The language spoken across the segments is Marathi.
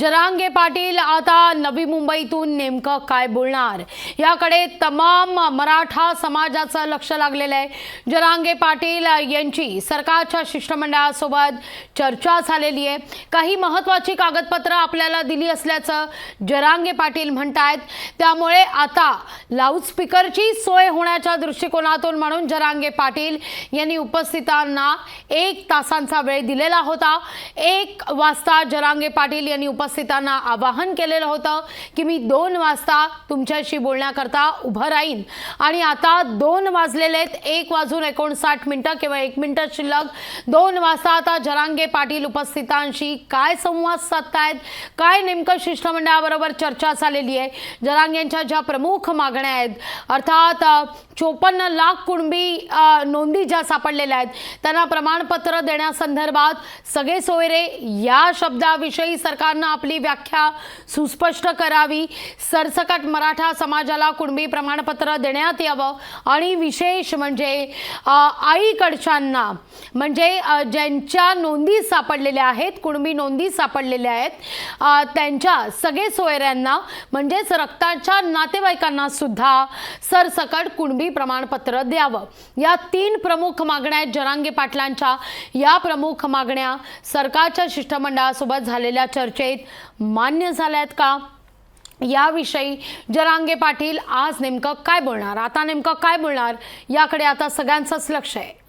जरांगे पाटील आता नवी मुंबईतून नेमकं काय बोलणार? याकडे तमाम मराठा समाजाचं लक्ष लागलेलं आहे. जरांगे पाटील यांची सरकारच्या शिष्टमंडळासोबत चर्चा झालेली आहे. काही महत्त्वाची कागदपत्रं आपल्याला दिली असल्याचं जरांगे पाटील म्हणतायत. त्यामुळे आता लाऊडस्पीकरची सोय होण्याच्या दृष्टिकोनातून म्हणून जरांगे पाटील यांनी उपस्थितांना एक तासांचा वेळ दिलेला होता. एक वाजता जरांगे पाटील यांनी उपस्थितांना आवाहन केलेलं होतं की मी दोन वाजता तुमच्याशी बोलण्याकरता उभं राहीन. आणि आता दोन वाजलेले आहेत एक वाजून एकोणसाठ मिनटं किंवा एक मिनटं शिल्लक. दोन वाजता आता जरांगे पाटील उपस्थितांशी काय संवाद साधतायत काय नेमकं शिष्टमंडळाबरोबर चर्चा झालेली आहे जरांगेंच्या ज्या प्रमुख मागण्या आहेत अर्थात चोपन्न लाख कुणबी नोंदी ज्या सापडलेल्या आहेत त्यांना प्रमाणपत्र देण्यासंदर्भात सगळे सोयरे या शब्दाविषयी सरकारनं आपली व्याख्या सुस्पष्ट करावी. सरसकट मराठा समाजाला कुणबी प्रमाणपत्र देण्यात यावं. आणि विशेष म्हणजे आईकडच्यांना म्हणजे ज्यांच्या नोंदी सापडलेल्या आहेत कुणबी नोंदी सापडलेल्या आहेत त्यांच्या सगळे सोयऱ्यांना म्हणजेच रक्ताच्या नातेवाईकांना सुद्धा सरसकट कुणबी प्रमाणपत्र द्यावं. या तीन प्रमुख मागण्या आहेत जरांगे पाटलांच्या. या प्रमुख मागण्या सरकारच्या शिष्टमंडळासोबत झालेल्या चर्चेत मान्य झाल्यात का? याविषयी जरांगे पाटील आज नेमकं काय बोलणार? आता नेमकं काय बोलणार? याकडे आता सगळ्यांचंच लक्ष आहे.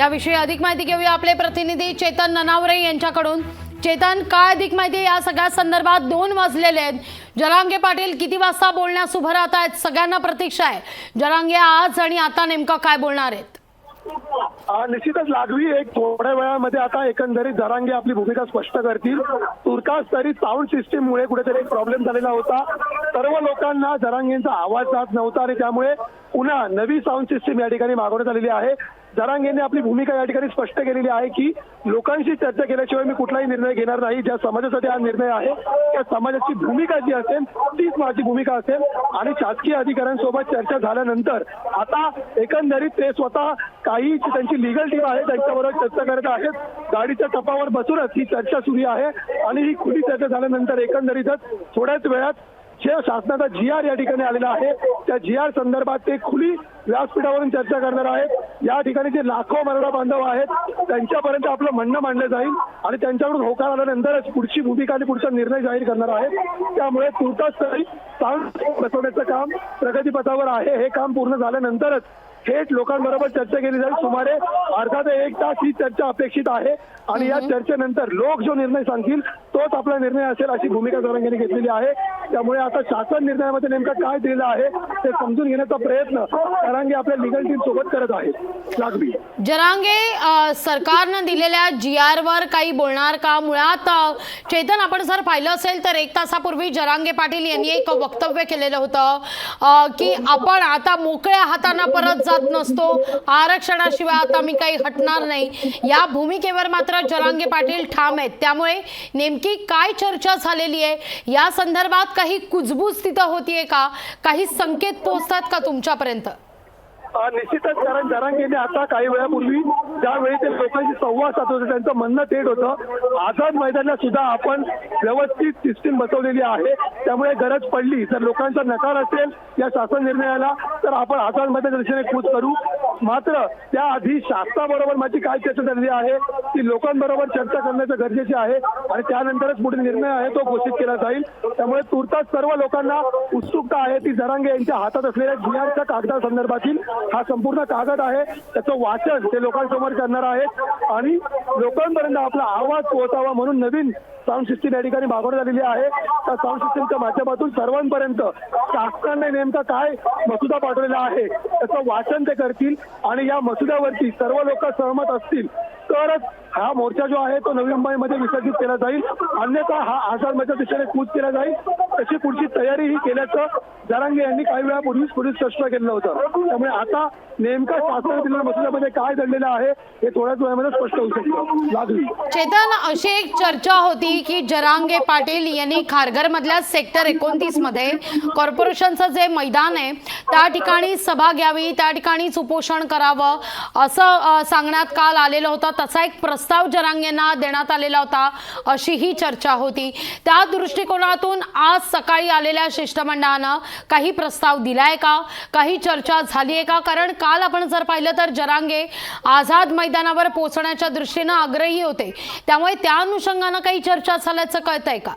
याविषयी अधिक माहिती घेऊया आपले प्रतिनिधी चेतन ननावरे यांच्याकडून. चेतन काय अधिक माहिती या सगळ्या संदर्भात? दोन वाजलेले आहेत. जरांगे पाटील किती वाजता बोलण्यास उभं राहत आहेत सगळ्यांना प्रतीक्षा आहे. जरांगे आज आणि आता नेमकं काय बोलणार आहेत? निश्चितच लागवी एक थोड्या वेळामध्ये आता एकंदरीत जरांगे आपली भूमिका स्पष्ट करतील. तुर्तास तरी साऊंड सिस्टीम मुळे कुठेतरी एक प्रॉब्लेम झालेला होता. सर्व लोकांना जरांगेंचा आवाज जात नव्हता आणि त्यामुळे पुन्हा नवी साऊंड सिस्टीम या ठिकाणी मागवण्यात आलेली आहे. जरांगेंनी आपली भूमिका या ठिकाणी स्पष्ट केलेली आहे की लोकांशी चर्चा केल्याशिवाय मी कुठलाही निर्णय घेणार नाही. ज्या समाजासाठी हा निर्णय आहे त्या समाजाची भूमिका जी असेल तीच माझी भूमिका असेल. आणि शासकीय अधिकाऱ्यांसोबत चर्चा झाल्यानंतर आता एकंदरीत ते स्वतः काही त्यांची लिगल टीम आहे त्यांच्याबरोबर चर्चा करत आहेत. गाडीच्या टपावर बसूनच ही चर्चा सुरू आहे. आणि ही खुली चर्चा झाल्यानंतर एकंदरीतच थोड्याच वेळात जे शासनाचा जी आर या ठिकाणी आलेला आहे. त्या जी आर संदर्भात ते खुली व्यासपीठावरून चर्चा करणार आहेत. या ठिकाणी जे लाखो मराठा बांधव आहेत त्यांच्यापर्यंत आपलं म्हणणं मांडलं जाईल आणि त्यांच्याकडून होकार आल्यानंतरच पुढची भूमिका आणि पुढचा निर्णय जाहीर करणार आहे त्यामुळे तुर्तास तरी साऊंड बसवण्याचं काम प्रगतीपथावर आहे. हे काम पूर्ण झाल्यानंतरच थेट लोकांबरोबर चर्चा केली जाईल. सुमारे अर्धा ते एक तास ही चर्चा अपेक्षित आहे. आणि या चर्चेनंतर लोक जो निर्णय सांगतील तोच आपला निर्णय असेल अशी भूमिका जरांगेने घेतलेली आहे. त्यामुळे आता शासन निर्णयामध्ये नेमकं काय दिलेलं आहे ते समजून घेण्याचा प्रयत्न जरांगे आपल्या लिगल टीम सोबत करत आहेत. लागवी जरांगे सरकारनं दिलेल्या जी आरवर काही बोलणार का? मुळात चेतन आपण जर पाहिलं असेल तर एक तासापूर्वी जरांगे पाटील यांनी एक वक्तव्य केलेलं होतं की आपण आता मोकळ्या हाताने परत जात नसतो. आरक्षणाशिवाय आता मी काही हटणार नाही. या भूमिकेवर मात्र जरांगे पाटील ठाम आहेत. त्यामुळे नेमकी काय चर्चा झालेली आहे? या संदर्भात काही कुजबूज तिथं होतीये का? काही संकेत पोहोचतात का तुमच्यापर्यंत? निश्चितच कारण जरांगेने आता काही वेळापूर्वी ज्यावेळी ते लोकांशी संवाद साधत होते त्यांचं म्हणणं थेट होतं आझाद मैदानला सुद्धा आपण व्यवस्थित सिस्टीम बसवलेली आहे. त्यामुळे गरज पडली. जर लोकांचा नकार असेल या शासन निर्णयाला तर आपण आझाद मैदान दिशेने कूच करू. मात्र त्याआधी शासनाबरोबर माझी काय चर्चा झालेली आहे ती लोकांबरोबर चर्चा करण्याचं गरजेचे आहे आणि त्यानंतरच पुढील निर्णय आहे तो घोषित केला जाईल. त्यामुळे तुर्तास सर्व लोकांना उत्सुकता आहे ती जरांगे यांच्या हातात असलेल्या जुन्याच्या कागदासंदर्भातील हा संपूर्ण कागद आहे. त्याचं वाचन ते लोकांसमोर करणार आहेत आणि लोकांपर्यंत आपला आवाज पोहोचावा म्हणून नवीन साऊंड सिस्टीम या ठिकाणी मागवण्यात आलेली आहे. त्या साऊंड सिस्टीमच्या माध्यमातून सर्वांपर्यंत शासनाने नेमका काय मसुदा पाठवलेला आहे त्याचं वाचन ते करतील. आणि या मसुद्यावरती सर्व लोक सहमत असतील. तरच हा मोर्चा जो आहे तो नवी मुंबईमध्ये विसर्जित केला जाईल. अन्यथा हा आझादच्या दिशेने कूच केला जाईल. तशी पुढची तयारी ही केल्याचं जरांगे यांनी काही वेळापूर्वीच पोलीस स्पष्ट केलं होतं. त्यामुळे आता नेमका शासन दिलेल्या मसुद्यामध्ये काय घडलेलं आहे हे थोड्याच वेळामध्ये स्पष्ट होऊ शकतं. लागली. चेतन अशी एक चर्चा होती की जरांगे पाटील यांनी खारघर मधल्या सेक्टर एकोणतीसमध्ये कॉर्पोरेशनचं जे मैदान आहे त्या ठिकाणी सभा घ्यावी त्या ठिकाणीच उपोषण करावं असं सांगण्यात काल आलेलं होतं. तसा एक प्रस्ताव जरांगेंना देण्यात आलेला होता अशी ही चर्चा होती. त्या दृष्टिकोनातून आज सकाळी आलेल्या शिष्टमंडळानं काही प्रस्ताव दिलाय का? काही चर्चा झाली आहे का? कारण काल आपण जर पाहिलं तर जरांगे आझाद मैदानावर पोहोचण्याच्या दृष्टीनं आग्रही होते. त्यामुळे त्या अनुषंगानं काही चर्चा झाल्याचं कळतंय का?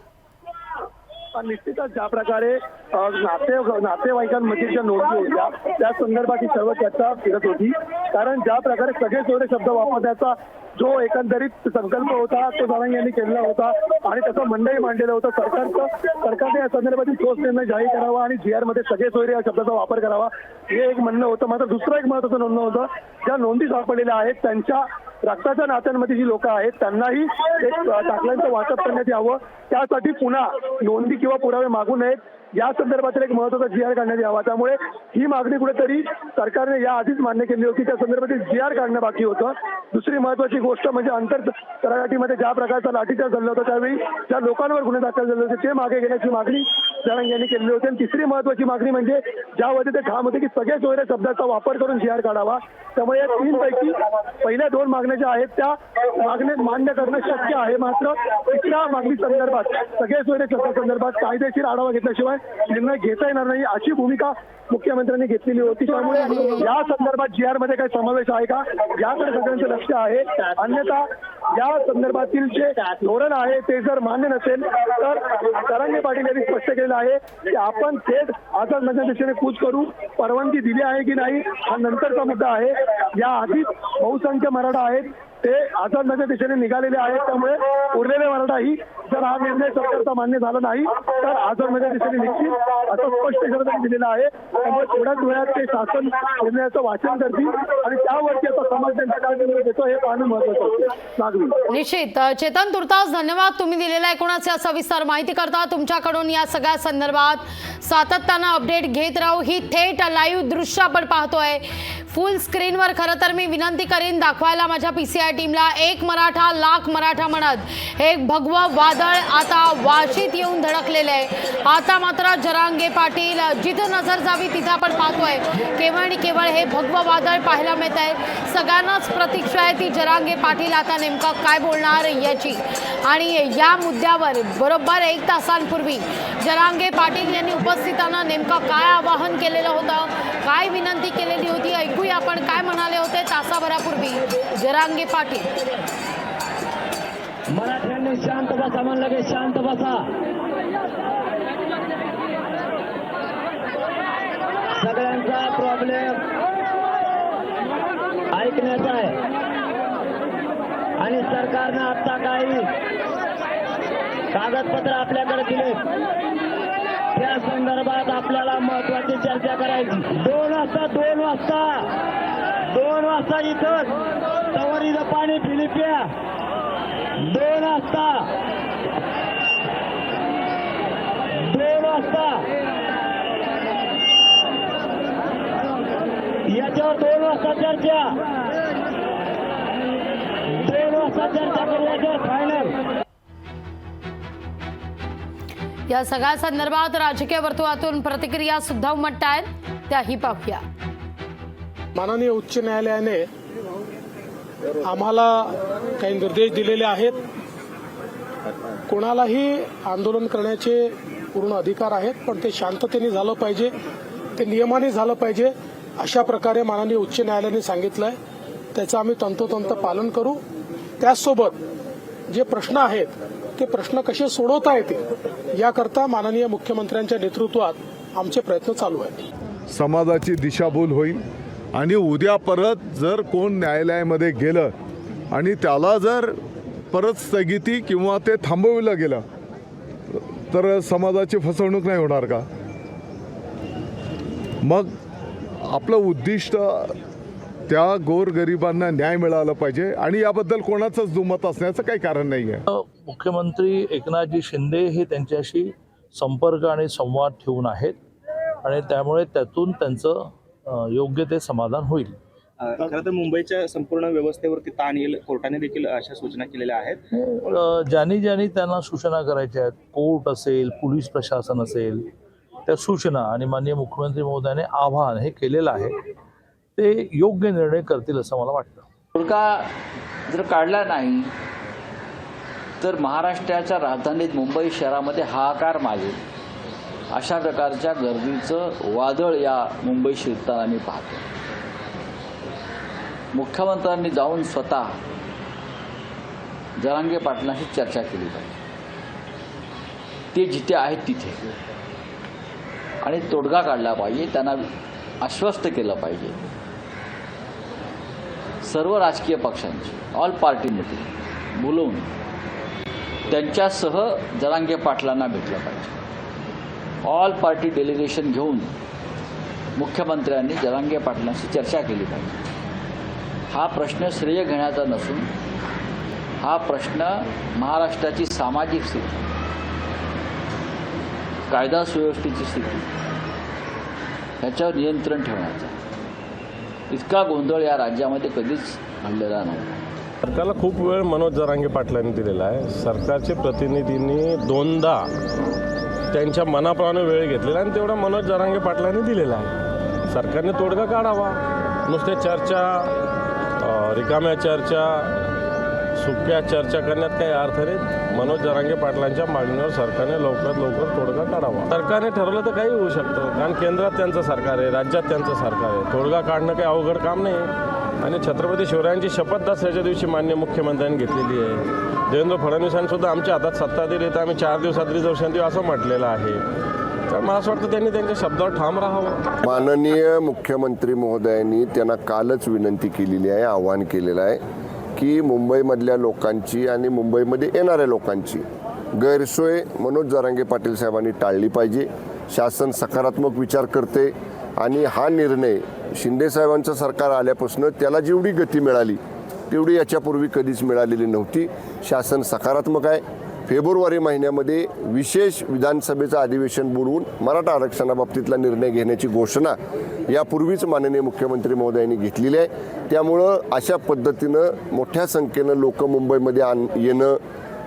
निश्चितच ज्या प्रकारे नाते नातेवाईकांमध्ये ज्या नोंदी होत्या त्या संदर्भात ही सर्व चर्चा फिरत होती. कारण ज्या प्रकारे सगळे सोयरे शब्द वापरण्याचा जो एकंदरीत संकल्प होता तो सारंग यांनी केलेला होता आणि त्याचं म्हणणंही मांडलेलं होतं. सरकारचं सरकारने या संदर्भातील ठोस निर्णय जाहीर करावा आणि जी आरमध्ये सगळे सोयरे या शब्दाचा वापर करावा हे एक म्हणणं होतं. मात्र दुसरं एक महत्वाचं नोंदणं होतं ज्या नोंदी सापडलेल्या आहेत त्यांच्या रक्ताच्या नात्यांमध्ये जी लोक आहेत त्यांनाही एक दाखल्यांचं वाटप करण्यात यावं. त्यासाठी पुन्हा नोंदी किंवा पुरावे मागू नयेत. या संदर्भातील एक महत्त्वाचा जी आर काढण्यात यावा. त्यामुळे ही मागणी कुठेतरी सरकारने या आधीच मान्य केली होती. त्या संदर्भातील जी आर काढणं बाकी होतं. दुसरी महत्वाची गोष्ट म्हणजे अंतर तळागाठीमध्ये ज्या प्रकारचा लाठीचार्ज झाला होता त्यावेळी ज्या लोकांवर गुन्हे दाखल झाले होते ते मागे घेण्याची मागणी जरांगे यांनी केलेली होती. आणि तिसरी महत्वाची मागणी म्हणजे ज्यामध्ये ते ठाम होते की सगळ्या सोयरे शब्दाचा वापर करून जी आर काढावा. त्यामुळे या तीन पैकी पहिल्या दोन मागण्या ज्या आहेत त्या मागण्या मान्य करणं शक्य आहे. मात्र तिसऱ्या मागणी संदर्भात सगळ्या सोयरे शब्दासंदर्भात कायदेशीर आढावा घेतल्याशिवाय निर्णय घेता येणार नाही अशी भूमिका मुख्यमंत्र्यांनी घेतलेली होती. त्यामुळे या संदर्भात जी आरमध्ये काही समावेश आहे का? याकडे सगळ्यांचं लक्ष आहे. अन्यथा या संदर्भातील जे धोरण आहे ते जर मान्य नसेल तर तरंगे पाटील यांनी स्पष्ट केलेलं आहे की आपण थेट आझाद माझ्या दिशेने कूच करू परवानगी दिली आहे की नाही हा नंतरचा मुद्दा आहे. या आधीच बहुसंख्य मराठा आहेत. ते आझादनगर दिशेने निघालेले आहेत त्यामुळे उरलेले मराठाही जर हा निर्णय सरकारचा मान्य झाला नाही तर आझादनगर दिशेने निघतील असं स्पष्ट शब्दाने दिलेलं आहे त्यामुळे थोड्याच वेळात ते शासन निर्णयाचं वाचन करतील आणि त्यावरती आता समाज त्यांचा काय निर्णय घेतो हे पाहणं महत्वाचं आहे. निश्चित. चेतन तुर्तास धन्यवाद. तुम्ही दिलेला एकूणच या सविस्तर माहिती करता? तुमच्याकडून या सगळ्या संदर्भात सातत्यानं अपडेट घेत राहू. ही थेट लाईव्ह दृश्य आपण पाहतोय. फुल स्क्रीनवर खरं तर मी विनंती करीन दाखवायला माझ्या पी सी आय टीमला एक मराठा लाख मराठा म्हणत. एक भगवं वादळ आता वाशीत येऊन धडकलेलं आहे. आता मात्र जरांगे पाटील जिथं नजर जावी तिथं आपण पाहतोय. केवळ आणि केवळ हे भगवं वादळ पाहायला मिळत आहे. सगळ्यांनाच प्रतीक्षा आहे ती जरांगे पाटील आता नेमकं काय बोलणार याची. आणि या मुद्द्यावर बरोबर एक तासांपूर्वी जरांगे पाटील यांनी उपस्थितांना नेमकं काय आवाहन केलेलं होतं? काय विनंती केलेली होती? ऐकूया आपण काय म्हणाले होते तासाभरापूर्वी. जरांगे पाटील. मराठ्यांनी शांत बसा म्हणलं की शांत बसा. सगळ्यांचा प्रॉब्लेम ऐकण्याचा आहे. आणि सरकारनं आता काही कागदपत्र आपल्याकडे दिले संदर्भात आपल्याला महत्वाची चर्चा करायची. दोन वाजता दोन वाजता. दोन वाजता इथं सवारीचं पाणी फिलिपिया. दोन वाजता. दोन वाजता. याच्यावर दोन वाजता चर्चा. दोन वाजता चर्चा करू याच्यावर फायनल या सगळ्या संदर्भात राजकीय वर्तुळातून प्रतिक्रिया सुद्धा उमटत आहेत. त्याही पाहूया. माननीय उच्च न्यायालयाने आम्हाला काही निर्देश दिलेले आहेत. कोणालाही आंदोलन करण्याचे पूर्ण अधिकार आहेत पण ते शांततेने झालं पाहिजे ते नियमाने झालं पाहिजे अशा प्रकारे माननीय उच्च न्यायालयाने सांगितलं आहे त्याचं आम्ही तंतोतंत पालन करू. त्याचसोबत जे प्रश्न आहेत ते प्रश्न कसे सोडवता येतील याकरता माननीय मुख्यमंत्र्यांच्या नेतृत्वात आमचे प्रयत्न चालू आहेत. समाजाची दिशाभूल होईल आणि उद्या परत जर कोण न्यायालयामध्ये गेलं आणि त्याला जर परत स्थगिती किंवा ते थांबविलं गेलं तर समाजाची फसवणूक नाही होणार का? मग आपलं उद्दिष्ट त्या गोरगरिबांना न्याय मिळाला पाहिजे आणि याबद्दल कोणाचंच दुमत असण्याचं काही कारण नाही आहे मुख्यमंत्री एकनाथजी शिंदे हे त्यांच्याशी संपर्क आणि संवाद ठेवून आहेत आणि त्यामुळे त्यातून त्यांचं योग्य ते समाधान होईल. खरं तर मुंबईच्या संपूर्ण व्यवस्थेवरती ताण येईल कोर्टाने देखील अशा सूचना केलेल्या आहेत. ज्यांनी ज्यांनी त्यांना सूचना करायच्या आहेत कोर्ट असेल पोलीस प्रशासन असेल त्या सूचना आणि माननीय मुख्यमंत्री महोदयाने आवाहन हे केलेलं आहे. ते योग्य निर्णय करतील असं मला वाटतं. तोडगा जर काढला नाही तर महाराष्ट्राच्या राजधानीत मुंबई शहरामध्ये हाहाकार मागेल अशा प्रकारच्या गर्दीचं वादळ या मुंबई शिरताना आम्ही पाहतो. मुख्यमंत्र्यांनी जाऊन स्वतः जरांगे पाटलांशी चर्चा केली पाहिजे. ते जिथे आहेत तिथे. आणि तोडगा काढला पाहिजे त्यांना आश्वस्त केलं पाहिजे. सर्व राजकीय पक्षांची ऑल पार्टी बोलवून त्यांच्यासह जरांगे पाटलांना भेटलं पाहिजे. ऑल पार्टी डेलिगेशन घेऊन मुख्यमंत्र्यांनी जरांगे पाटलांशी चर्चा केली पाहिजे. हा प्रश्न श्रेय घेण्याचा नसून हा प्रश्न महाराष्ट्राची सामाजिक स्थिती कायदा सुव्यवस्थेची स्थिती ह्याच्यावर नियंत्रण ठेवण्याचा. इतका गोंधळ या राज्यामध्ये कधीच घडलेला नव्हता सरकारला खूप वेळ मनोज जरांगे पाटलांनी दिलेला आहे. सरकारचे प्रतिनिधींनी दोनदा त्यांच्या मनाप्रमाणे वेळ घेतलेला आणि तेवढा मनोज जरांगे पाटलांनी दिलेला आहे. सरकारने तोडगा काढावा. नुसत्या चर्चा रिकाम्या चर्चा सुक्या चर्चा करण्यात काही अर्थ नाही. मनोज जरांगे पाटलांच्या मागणीवर सरकारने लवकरात लवकर तोडगा काढावा. सरकारने ठरवलं तर काही होऊ शकतं. कारण केंद्रात त्यांचं सरकार आहे राज्यात त्यांचं सरकार आहे. तोडगा काढणं काही अवघड काम नाही. आणि छत्रपती शिवरायांची शपथ दसऱ्याच्या दिवशी मान्य मुख्यमंत्र्यांनी घेतलेली आहे. देवेंद्र फडणवीसांनी सुद्धा आमच्या हातात सत्ता दिली तर आम्ही चार दिवसात रिझर्वेशन देऊ असं म्हटलेलं आहे. तर मला असं वाटतं त्यांनी त्यांच्या शब्दावर ठाम राहावं. माननीय मुख्यमंत्री महोदयांनी त्यांना कालच विनंती केलेली आहे आवाहन केलेलं आहे. की मुंबईमधल्या लोकांची आणि मुंबईमध्ये येणाऱ्या लोकांची गैरसोय मनोज जरांगे पाटील साहेबांनी टाळली पाहिजे. शासन सकारात्मक विचार करते आणि हा निर्णय शिंदेसाहेबांचं सरकार आल्यापासून त्याला जेवढी गती मिळाली तेवढी याच्यापूर्वी कधीच मिळालेली नव्हती. शासन सकारात्मक आहे. फेब्रुवारी महिन्यामध्ये विशेष विधानसभेचं अधिवेशन बोलवून मराठा आरक्षणाबाबतीतला निर्णय घेण्याची घोषणा यापूर्वीच माननीय मुख्यमंत्री महोदयांनी घेतलेली आहे. त्यामुळं अशा पद्धतीनं मोठ्या संख्येनं लोक मुंबईमध्ये आण येणं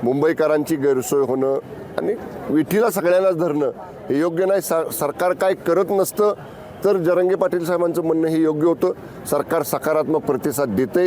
मुंबईकरांची गैरसोय होणं आणि विठीला सगळ्यांनाच धरणं हे योग्य नाही. सा सरकार काय करत नसतं तर जरंगे पाटील साहेबांचं म्हणणं हे योग्य होतं. सरकार सकारात्मक प्रतिसाद देते